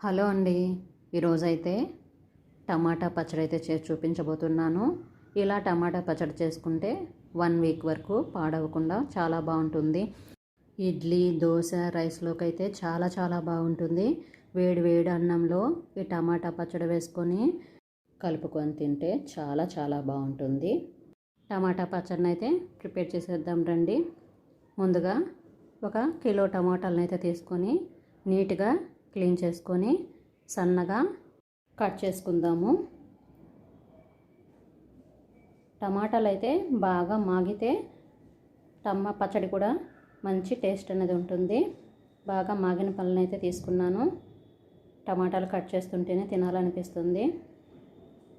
Hello అండి. ఈరోజైతే టమాటా పచ్చడి అయితే చేసి చూపించబోతున్నాను. ఇలా టమాటా పచ్చడి చేసుకుంటే వన్ వీక్ వరకు పాడవకుండా చాలా బాగుంటుంది. ఇడ్లీ దోశ రైస్లోకి అయితే చాలా చాలా బాగుంటుంది. వేడి వేడి అన్నంలో ఈ టమాటా పచ్చడి వేసుకొని కలుపుకొని తింటే చాలా చాలా బాగుంటుంది. టమాటా పచ్చడిని అయితే ప్రిపేర్ చేసేద్దాం రండి. ముందుగా ఒక కిలో టమాటాలను అయితే తీసుకొని నీట్గా క్లీన్ చేసుకొని సన్నగా కట్ చేసుకుందాము. టమాటాలు అయితే బాగా మాగితే టమ్మ పచ్చడి కూడా మంచి టేస్ట్ అనేది ఉంటుంది. బాగా మాగిన పళ్ళని అయితే తీసుకున్నాను. టమాటాలు కట్ చేస్తుంటేనే తినాలనిపిస్తుంది.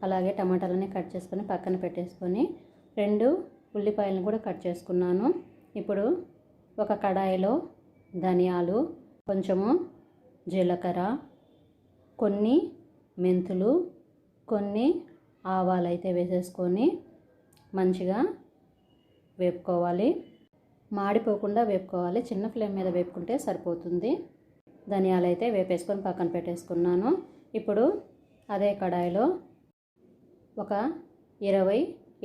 అలాగే టమాటాలని కట్ చేసుకొని పక్కన పెట్టేసుకొని రెండు ఉల్లిపాయలను కూడా కట్ చేసుకున్నాను. ఇప్పుడు ఒక కడాయిలో ధనియాలు కొంచెము జీలకర్ర కొన్ని మెంతులు కొన్ని ఆవాలు అయితే వేసేసుకొని మంచిగా వేపుకోవాలి. మాడిపోకుండా వేపుకోవాలి. చిన్న ఫ్లేమ్ మీద వేపుకుంటే సరిపోతుంది. ధనియాలు అయితే వేపేసుకొని పక్కన పెట్టేసుకున్నాను. ఇప్పుడు అదే కడాయిలో ఒక ఇరవై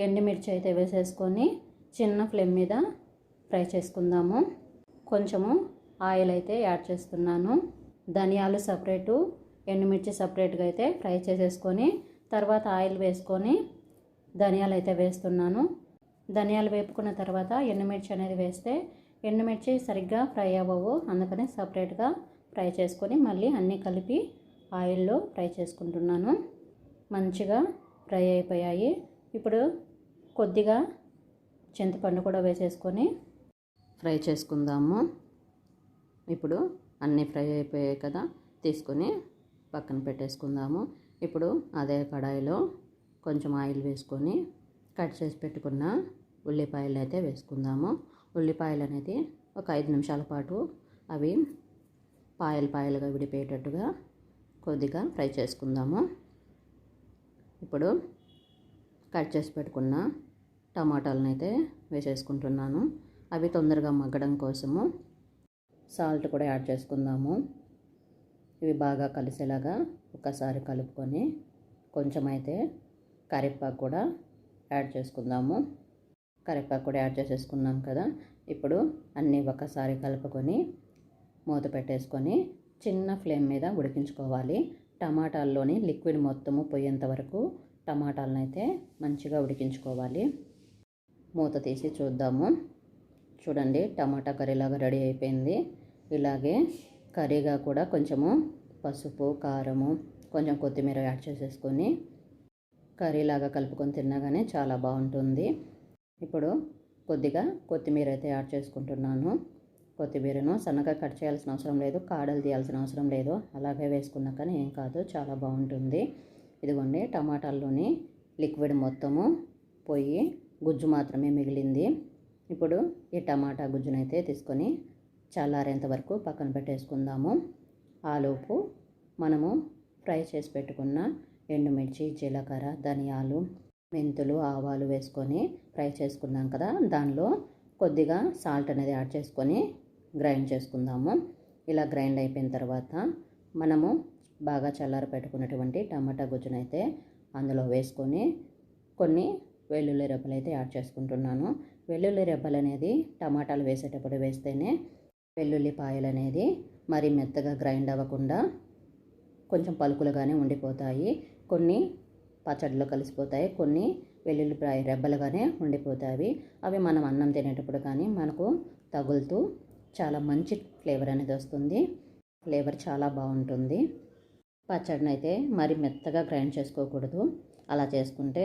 ఎండుమిర్చి అయితే వేసేసుకొని చిన్న ఫ్లేమ్ మీద ఫ్రై చేసుకుందాము. కొంచెము ఆయిల్ అయితే యాడ్ చేస్తున్నాను. ధనియాలు సపరేటు ఎండుమిర్చి సపరేట్గా అయితే ఫ్రై చేసేసుకొని తర్వాత ఆయిల్ వేసుకొని ధనియాలు అయితే వేస్తున్నాను. ధనియాలు వేపుకున్న తర్వాత ఎండుమిర్చి అనేది వేస్తే ఎండుమిర్చి సరిగ్గా ఫ్రై అవ్వవు. అందుకని సపరేట్గా ఫ్రై చేసుకొని మళ్ళీ అన్నీ కలిపి ఆయిల్లో ఫ్రై చేసుకుంటున్నాను. మంచిగా ఫ్రై అయిపోయాయి. ఇప్పుడు కొద్దిగా చింతపండు కూడా వేసేసుకొని ఫ్రై చేసుకుందాము. ఇప్పుడు అన్నీ ఫ్రై అయిపోయాయి కదా తీసుకొని పక్కన పెట్టేసుకుందాము. ఇప్పుడు అదే కడాయిలో కొంచెం ఆయిల్ వేసుకొని కట్ చేసి పెట్టుకున్న ఉల్లిపాయలు అయితే వేసుకుందాము. ఉల్లిపాయలు అనేది ఒక ఐదు నిమిషాల పాటు అవి పాయలు పాయలుగా విడిపోయేటట్టుగా కొద్దిగా ఫ్రై చేసుకుందాము. ఇప్పుడు కట్ చేసి పెట్టుకున్న టమాటాలను అయితే వేసేసుకుంటున్నాను. అవి తొందరగా మగ్గడం కోసము సాల్ట్ కూడా యాడ్ చేసుకుందాము. ఇవి బాగా కలిసేలాగా ఒకసారి కలుపుకొని కొంచెం అయితే కరివేపాకు కూడా యాడ్ చేసుకుందాము. కరివేపాకు కూడా యాడ్ చేసేసుకున్నాం కదా. ఇప్పుడు అన్నీ ఒకసారి కలుపుకొని మూత పెట్టేసుకొని చిన్న ఫ్లేమ్ మీద ఉడికించుకోవాలి. టమాటాల్లోని లిక్విడ్ మొత్తము పోయేంత వరకు టమాటాలను అయితే మంచిగా ఉడికించుకోవాలి. మూత తీసి చూద్దాము. చూడండి టమాటా కర్రీలాగా రెడీ అయిపోయింది. ఇలాగే కర్రీగా కూడా కొంచెము పసుపు కారము కొంచెం కొత్తిమీర యాడ్ చేసేసుకొని కర్రీలాగా కలుపుకొని తిన్నా చాలా బాగుంటుంది. ఇప్పుడు కొద్దిగా కొత్తిమీర అయితే యాడ్ చేసుకుంటున్నాను. కొత్తిమీరను సన్నగా కట్ చేయాల్సిన అవసరం లేదు కాడలు తీయాల్సిన అవసరం లేదు. అలాగే వేసుకున్నా కానీ ఏం కాదు చాలా బాగుంటుంది. ఇదిగోండి టమాటాల్లోని లిక్విడ్ మొత్తము పోయి గుజ్జు మాత్రమే మిగిలింది. ఇప్పుడు ఈ టమాటా గుజ్జునైతే తీసుకొని చల్లారేంత వరకు పక్కన పెట్టేసుకుందాము. ఆలోపు మనము ఫ్రై చేసి పెట్టుకున్న ఎండుమిర్చి జీలకర్ర ధనియాలు మెంతులు ఆవాలు వేసుకొని ఫ్రై చేసుకున్నాం కదా దానిలో కొద్దిగా సాల్ట్ అనేది యాడ్ చేసుకొని గ్రైండ్ చేసుకుందాము. ఇలా గ్రైండ్ అయిపోయిన తర్వాత మనము బాగా చల్లార పెట్టుకున్నటువంటి టమాటా గుజ్జునైతే అందులో వేసుకొని కొన్ని వెల్లుల్లి రెబ్బలు అయితే యాడ్ చేసుకుంటున్నాను. వెల్లుల్లి రెబ్బలు అనేది టమాటాలు వేసేటప్పుడు వేస్తేనే వెల్లుల్లిపాయలు అనేది మరి మెత్తగా గ్రైండ్ అవ్వకుండా కొంచెం పలుకులుగానే ఉండిపోతాయి. కొన్ని పచ్చడిలో కలిసిపోతాయి కొన్ని వెల్లుల్లిపాయ రెబ్బలుగానే ఉండిపోతాయి. అవి మనం అన్నం తినేటప్పుడు కానీ మనకు తగులుతూ చాలా మంచి ఫ్లేవర్ అనేది వస్తుంది. ఫ్లేవర్ చాలా బాగుంటుంది. పచ్చడిని అయితే మరి మెత్తగా గ్రైండ్ చేసుకోకూడదు. అలా చేసుకుంటే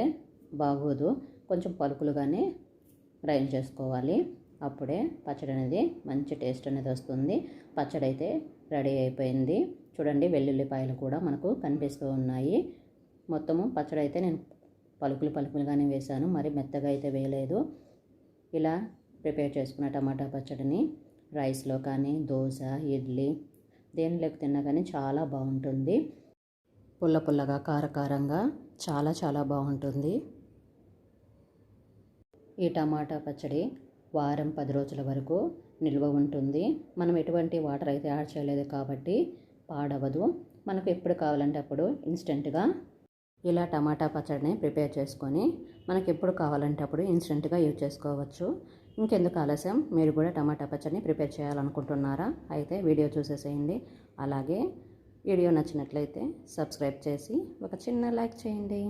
బాగోదు. కొంచెం పలుకులుగానే గ్రైండ్ చేసుకోవాలి. అప్పుడే పచ్చడి అనేది మంచి టేస్ట్ అనేది వస్తుంది. పచ్చడి అయితే రెడీ అయిపోయింది. చూడండి వెల్లుల్లిపాయలు కూడా మనకు కనిపిస్తూ ఉన్నాయి. మొత్తము పచ్చడి అయితే నేను పలుకులు పలుకులుగానే వేశాను. మరి మెత్తగా అయితే వేయలేదు. ఇలా ప్రిపేర్ చేసుకున్న టమాటా పచ్చడిని రైస్లో కానీ దోశ ఇడ్లీ దేనిలోకి తిన్నా కానీ చాలా బాగుంటుంది. పుల్ల పుల్లగా కారకారంగా చాలా చాలా బాగుంటుంది. ఈ టమాటా పచ్చడి వారం పది రోజుల వరకు నిల్వ ఉంటుంది. మనం ఎటువంటి వాటర్ అయితే యాడ్ చేయలేదు కాబట్టి పాడవదు. మనకు ఎప్పుడు కావాలంటే అప్పుడు ఇన్స్టెంట్గా ఇలా టమాటా పచ్చడిని ప్రిపేర్ చేసుకొని మనకి ఎప్పుడు కావాలంటే అప్పుడు ఇన్స్టెంట్గా యూజ్ చేసుకోవచ్చు. ఇంకెందుకు ఆలస్యం? మీరు కూడా టమాటా పచ్చడిని ప్రిపేర్ చేయాలనుకుంటున్నారా? అయితే వీడియో చూసేసేయండి. అలాగే వీడియో నచ్చినట్లయితే సబ్స్క్రైబ్ చేసి ఒక చిన్న లైక్ చేయండి.